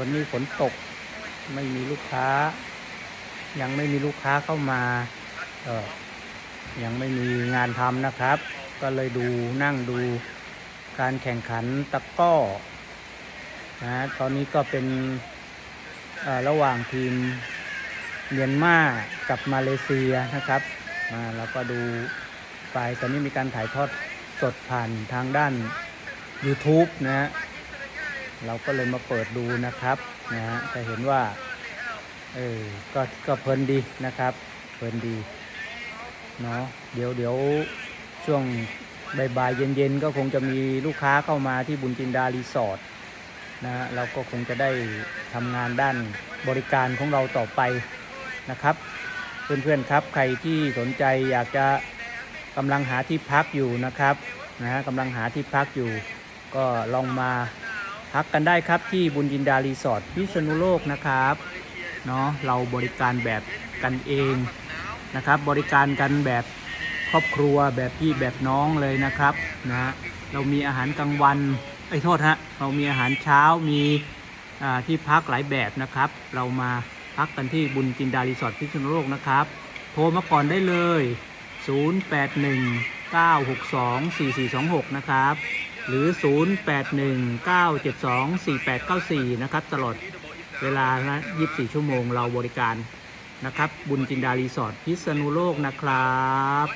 วันนี้ฝนตกไม่มีลูกค้า ยังไม่มีลูกค้าเข้ามาเออยังไม่มีงานทำนะครับ ก็เลยดูนั่งดูการแข่งขันตะก้อนะตอนนี้ก็เป็นระหว่างทีมเมียนมากับมาเลเซียนะครับมาแล้วก็ดูไปตอนนี้มีการถ่ายทอดสดผ่านทางด้าน YouTube นะฮะ เราก็เลยมาเปิดดูนะครับนะฮะจะเห็นว่าเออก็ก็เพลินดีนะครับ เพลินดีเนาะเดี๋ยวเดี๋ยวช่วงบ่ายเย็นๆ ก็คงจะมีลูกค้าเข้ามาที่บุญจินดารีสอร์ทนะฮะเราก็คงจะได้ทำงานด้านบริการของเราต่อไปนะครับ เพื่อนๆครับใครที่สนใจอยากจะกำลังหาที่พักอยู่นะครับนะฮะกำลังหาที่พักอยู่ ก็ลองมา พักกันได้ครับที่บุญยินดารีสอร์ทพิษณุโลกนะครับเนาะเราบริการแบบกันเองนะครับ บริการกันแบบครอบครัวแบบพี่แบบน้องเลยนะครับนะฮะเรามีอาหารกลางวันไอ้โทษฮะเรามีอาหารเช้ามีที่พักหลายแบบนะครับ เรามาพักกันที่บุญจินดารีสอร์ทพิษณุโลกนะครับ โทรมาก่อนได้เลย 0819624426 นะครับ หรือ 0819724894 นะครับ ตลอดเวลานะ24 ชั่วโมงเราบริการนะครับ บุญจินดารีสอร์ทพิษณุโลกนะครับ